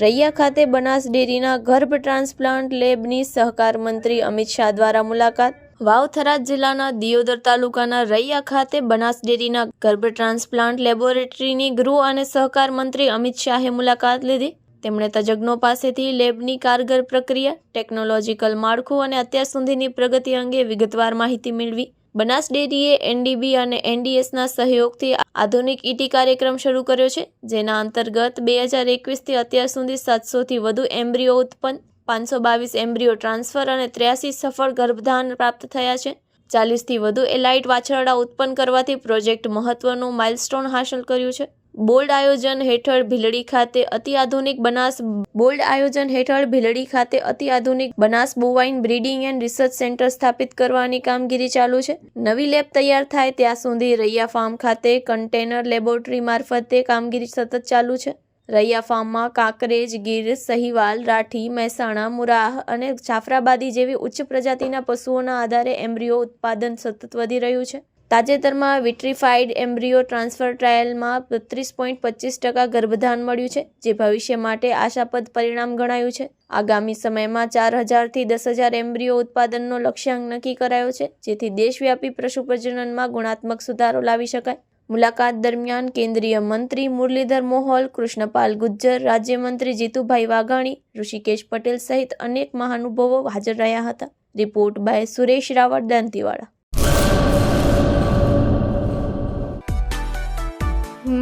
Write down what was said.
રૈયા ખાતે બનાસ ડેરીના ગર્ભ ટ્રાન્સપ્લાન્ટ લેબની સહકાર મંત્રી અમિત શાહ દ્વારા મુલાકાત. વાવ-થરાદ જિલ્લાના દિયોદર તાલુકાના રૈયા ખાતે બનાસ ડેરીના ગર્ભ ટ્રાન્સપ્લાન્ટ લેબોરેટરીની ગૃહ અને સહકાર મંત્રી અમિત શાહે મુલાકાત લીધી. તેમણે તજજ્ઞો પાસેથી લેબની કારગર પ્રક્રિયા, ટેકનોલોજીકલ માળખું અને અત્યાર સુધીની પ્રગતિ અંગે વિગતવાર માહિતી મેળવી. બનાસ ડેરીએ એનડીબી અને એનડીએસના સહયોગથી આધુનિક ઈટી કાર્યક્રમ શરૂ કર્યો છે, જેના અંતર્ગત બે હજાર એકવીસથી અત્યાર સુધી સાતસોથી વધુ એમ્બ્રીઓ ઉત્પન્ન, પાંચસો બાવીસ એમ્બ્રીઓ ટ્રાન્સફર અને ત્ર્યાસી સફળ ગર્ભધાન પ્રાપ્ત થયા છે. ચાલીસથી વધુ એલાઇટ વાછરડા ઉત્પન્ન કરવાથી પ્રોજેક્ટ મહત્વનું માઇલસ્ટોન હાંસલ કર્યું છે. બોલ્ડ આયોજન હેઠળ ભીલડી ખાતે અતિઆધુનિક બનાસ બોલ્ડ આયોજન હેઠળ ભીલડી ખાતે અતિઆધુનિક Banas bovine breeding and research centre સ્થાપિત કરવાની કામગીરી ચાલુ છે. નવી લેબ તૈયાર થાય ત્યાં સુધી રૈયા ફાર્મ ખાતે કન્ટેનર લેબોરેટરી મારફતે કામગીરી સતત ચાલુ છે. રૈયા ફાર્મમાં કાંકરેજ, ગીર, સહીવાલ, રાઠી, મહેસાણા, મુરાહ અને જાફરાબાદી જેવી ઉચ્ચ પ્રજાતિના પશુઓના આધારે એમ્બ્રિયો ઉત્પાદન સતત વધી રહ્યું છે. તાજેતરમાં વિટ્રીફાઈડ એમ્બ્રીઓ ટ્રાન્સફર ટ્રાયલમાં બત્રીસ પોઈન્ટ પચીસ ટકા ગર્ભધાન મળ્યું છે, જે ભવિષ્ય માટે આશાપદ પરિણામ ગણાયું છે. આગામી સમયમાં ચાર હજારથી દસ હજાર એમ્બ્રીઓ ઉત્પાદનનો લક્ષ્યાંક નક્કી કરાયો છે, જેથી દેશવ્યાપી પશુ પ્રજનનમાં ગુણાત્મક સુધારો લાવી શકાય. મુલાકાત દરમિયાન કેન્દ્રીય મંત્રી મુરલીધર મોહોલ, કૃષ્ણપાલ ગુજ્જર, રાજ્યમંત્રી જીતુભાઈ વાઘાણી, ઋષિકેશ પટેલ સહિત અનેક મહાનુભાવો હાજર રહ્યા હતા. Report by Suresh Raval, Dantiwada.